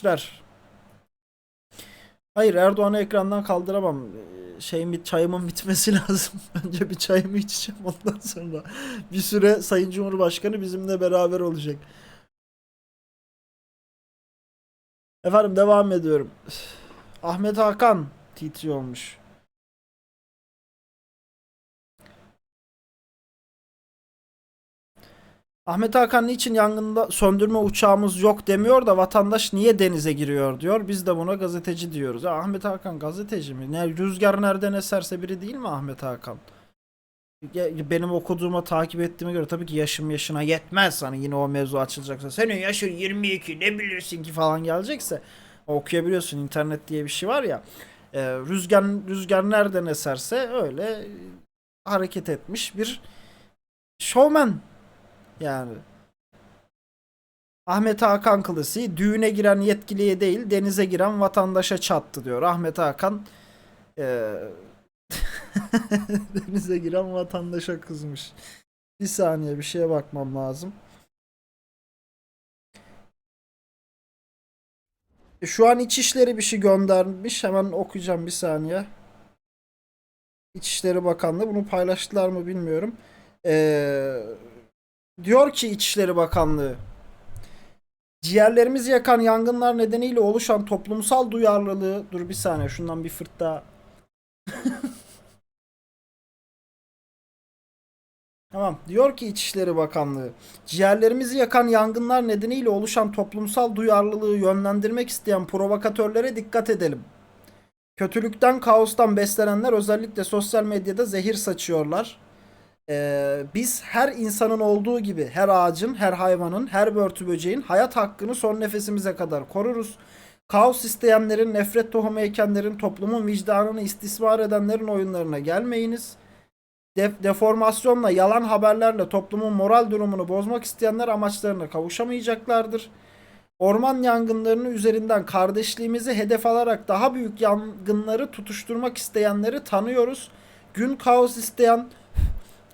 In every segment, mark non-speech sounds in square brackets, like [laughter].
etmişler. Hayır Erdoğan'ı ekrandan kaldıramam. Ee, Şeyin bit çayımın bitmesi [laughs] lazım. Önce bir çayımı içeceğim ondan sonra bir süre Sayın Cumhurbaşkanı bizimle beraber olacak. Efendim devam ediyorum. Ahmet Hakan TT Ahmet Hakan niçin yangında söndürme uçağımız yok demiyor da vatandaş niye denize giriyor diyor. Biz de buna gazeteci diyoruz. Ya Ahmet Hakan gazeteci mi? Ne rüzgar nereden eserse biri değil mi Ahmet Hakan? Benim okuduğuma takip ettiğime göre tabii ki yaşım yaşına yetmez. Hani yine o mevzu açılacaksa. Senin yaşın 22 ne bilirsin ki falan gelecekse. Okuyabiliyorsun internet diye bir şey var ya. Ee, rüzgar rüzgar nereden eserse öyle hareket etmiş bir şovmen yani. Ahmet Hakan klasiği düğüne giren yetkiliye değil denize giren vatandaşa çattı diyor. Ahmet Hakan eee, [laughs] denize giren vatandaşa kızmış. Bir saniye bir şeye bakmam lazım. E, Şu an İçişleri bir şey göndermiş. Hemen okuyacağım bir saniye. İçişleri Bakanlığı bunu paylaştılar mı bilmiyorum. Eee Diyor ki İçişleri Bakanlığı Ciğerlerimizi yakan yangınlar nedeniyle oluşan toplumsal duyarlılığı dur bir saniye şundan bir fırt daha [laughs] Tamam. Diyor ki İçişleri Bakanlığı, ciğerlerimizi yakan yangınlar nedeniyle oluşan toplumsal duyarlılığı yönlendirmek isteyen provokatörlere dikkat edelim. Kötülükten, kaostan beslenenler özellikle sosyal medyada zehir saçıyorlar. Ee, biz her insanın olduğu gibi her ağacın, her hayvanın, her börtü böceğin hayat hakkını son nefesimize kadar koruruz. Kaos isteyenlerin, nefret tohumu ekenlerin, toplumun vicdanını istismar edenlerin oyunlarına gelmeyiniz. Def- deformasyonla, yalan haberlerle toplumun moral durumunu bozmak isteyenler amaçlarına kavuşamayacaklardır. Orman yangınlarını üzerinden kardeşliğimizi hedef alarak daha büyük yangınları tutuşturmak isteyenleri tanıyoruz. Gün kaos isteyen,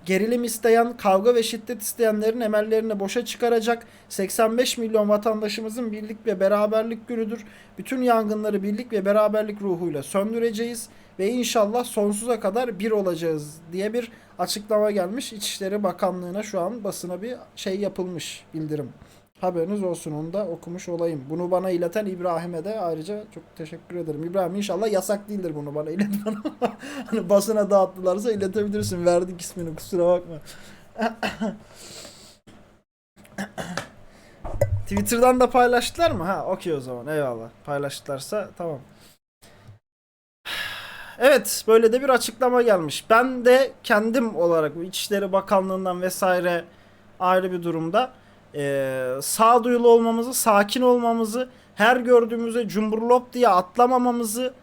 gerilim isteyen, kavga ve şiddet isteyenlerin emellerini boşa çıkaracak 85 milyon vatandaşımızın birlik ve beraberlik günüdür. Bütün yangınları birlik ve beraberlik ruhuyla söndüreceğiz ve inşallah sonsuza kadar bir olacağız diye bir açıklama gelmiş. İçişleri Bakanlığı'na şu an basına bir şey yapılmış bildirim. Haberiniz olsun onu da okumuş olayım. Bunu bana ileten İbrahim'e de ayrıca çok teşekkür ederim. İbrahim inşallah yasak değildir bunu bana iletmen [laughs] hani basına dağıttılarsa iletebilirsin. Verdik ismini kusura bakma. [coughs] Twitter'dan da paylaştılar mı? Ha okey o zaman eyvallah. Paylaştılarsa tamam. Evet böyle de bir açıklama gelmiş. Ben de kendim olarak İçişleri Bakanlığı'ndan vesaire ayrı bir durumda e, sağduyulu olmamızı, sakin olmamızı, her gördüğümüzde cumburlop diye atlamamamızı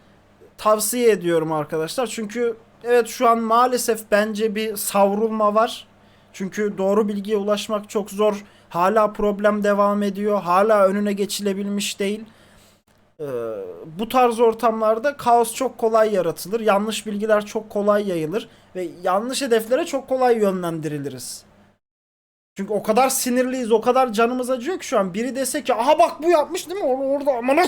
tavsiye ediyorum arkadaşlar. Çünkü evet şu an maalesef bence bir savrulma var. Çünkü doğru bilgiye ulaşmak çok zor. Hala problem devam ediyor. Hala önüne geçilebilmiş değil. Ee, bu tarz ortamlarda kaos çok kolay yaratılır. Yanlış bilgiler çok kolay yayılır. Ve yanlış hedeflere çok kolay yönlendiriliriz. Çünkü o kadar sinirliyiz, o kadar canımız acıyor ki şu an. Biri dese ki aha bak bu yapmış değil mi? Or- orada amına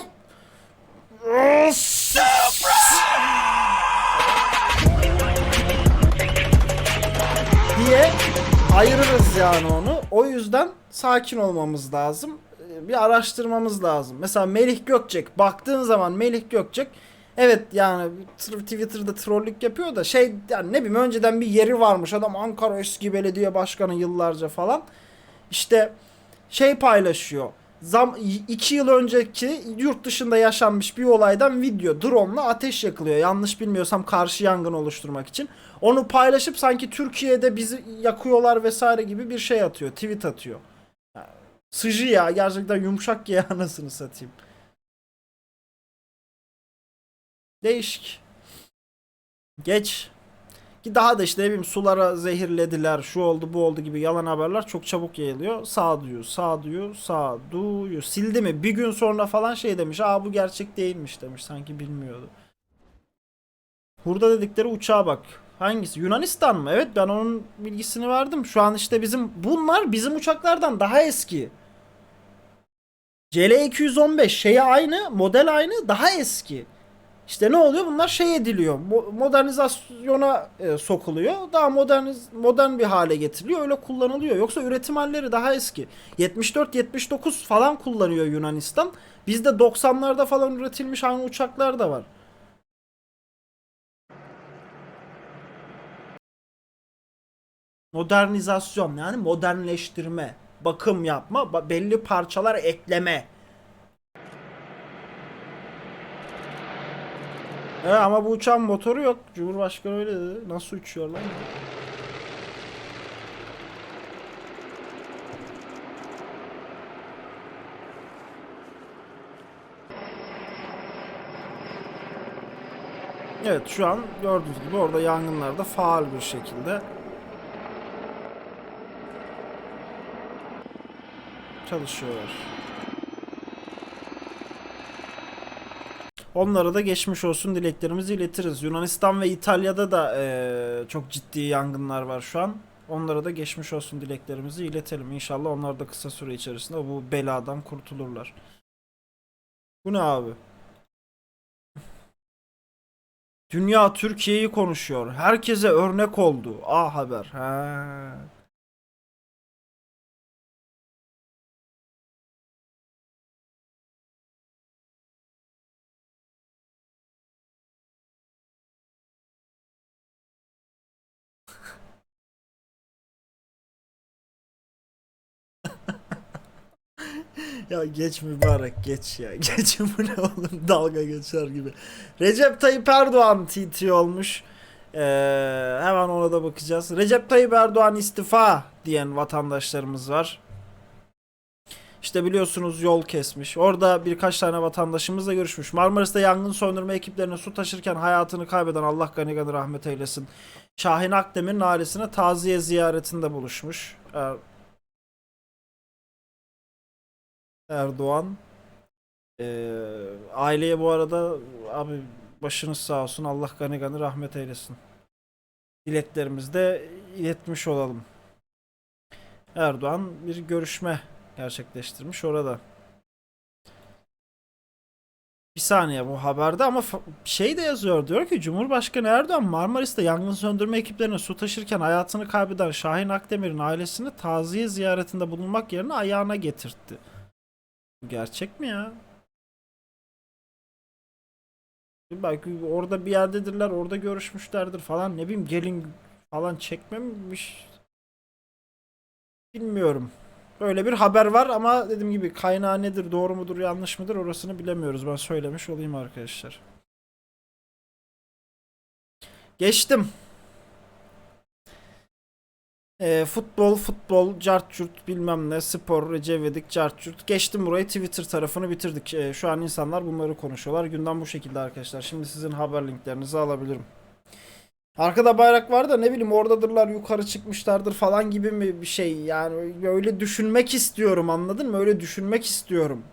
diye ayırırız yani onu. O yüzden sakin olmamız lazım. Ee, Bir araştırmamız lazım. Mesela Melih Gökçek baktığın zaman Melih Gökçek evet yani Twitter'da trollük yapıyor da şey yani ne bileyim önceden bir yeri varmış adam Ankara eski belediye başkanı yıllarca falan. İşte şey paylaşıyor. Zam iki yıl önceki yurt dışında yaşanmış bir olaydan video drone'la ateş yakılıyor. Yanlış bilmiyorsam karşı yangın oluşturmak için. Onu paylaşıp sanki Türkiye'de bizi yakıyorlar vesaire gibi bir şey atıyor. Tweet atıyor. Sıcı ya gerçekten yumuşak ya [laughs] anasını satayım. Değişik. Geç. Ki daha da işte ne bileyim sulara zehirlediler, şu oldu bu oldu gibi yalan haberler çok çabuk yayılıyor. Sağduyu, sağduyu, sağduyu. Sildi mi? Bir gün sonra falan şey demiş. Aa bu gerçek değilmiş demiş. Sanki bilmiyordu. Hurda dedikleri uçağa bak. Hangisi? Yunanistan mı? Evet ben onun bilgisini verdim. Şu an işte bizim bunlar bizim uçaklardan daha eski. CL215 şeyi aynı, model aynı, daha eski. İşte ne oluyor? Bunlar şey ediliyor. mo- Modernizasyona e, sokuluyor. Daha moderniz modern bir hale getiriliyor. Öyle kullanılıyor. Yoksa üretim halleri daha eski. 74 79 falan kullanıyor Yunanistan. Bizde 90'larda falan üretilmiş aynı uçaklar da var. Modernizasyon yani modernleştirme, bakım yapma, belli parçalar ekleme. E ama bu uçağın motoru yok. Cumhurbaşkanı öyle dedi. Nasıl uçuyor lan? Evet şu an gördüğünüz gibi orada yangınlar da faal bir şekilde çalışıyorlar. Onlara da geçmiş olsun dileklerimizi iletiriz. Yunanistan ve İtalya'da da eee, çok ciddi yangınlar var şu an. Onlara da geçmiş olsun dileklerimizi iletelim. İnşallah onlar da kısa süre içerisinde bu beladan kurtulurlar. Bu ne abi? Dünya Türkiye'yi konuşuyor. Herkese örnek oldu. A Haber. Ha. [laughs] Ya geç mübarek geç ya. [laughs] Geç bu ne oğlum dalga geçer gibi. Recep Tayyip Erdoğan TT olmuş. Ee, hemen ona da bakacağız. Recep Tayyip Erdoğan istifa diyen vatandaşlarımız var. İşte biliyorsunuz yol kesmiş. Orada birkaç tane vatandaşımızla görüşmüş. Marmaris'te yangın söndürme ekiplerine su taşırken hayatını kaybeden Allah gani gani rahmet eylesin. Şahin Akdemir'in ailesine taziye ziyaretinde buluşmuş. Ee, Erdoğan. Ee, aileye bu arada abi başınız sağ olsun. Allah gani gani rahmet eylesin. Dileklerimizi de iletmiş olalım. Erdoğan bir görüşme gerçekleştirmiş orada. Bir saniye bu haberde ama şey de yazıyor diyor ki Cumhurbaşkanı Erdoğan Marmaris'te yangın söndürme ekiplerine su taşırken hayatını kaybeden Şahin Akdemir'in ailesini taziye ziyaretinde bulunmak yerine ayağına getirtti. Bu gerçek mi ya? Belki orada bir yerdedirler, orada görüşmüşlerdir falan. Ne bileyim gelin falan çekmemiş. Bilmiyorum. Böyle bir haber var ama dediğim gibi kaynağı nedir, doğru mudur, yanlış mıdır orasını bilemiyoruz. Ben söylemiş olayım arkadaşlar. Geçtim. Ee, futbol, futbol, cart curt bilmem ne, spor, Recevedik, cart curt. Geçtim burayı Twitter tarafını bitirdik. Ee, şu an insanlar bunları konuşuyorlar. Gündem bu şekilde arkadaşlar. Şimdi sizin haber linklerinizi alabilirim. Arkada bayrak var da ne bileyim oradadırlar yukarı çıkmışlardır falan gibi mi bir şey. Yani öyle düşünmek istiyorum anladın mı? Öyle düşünmek istiyorum.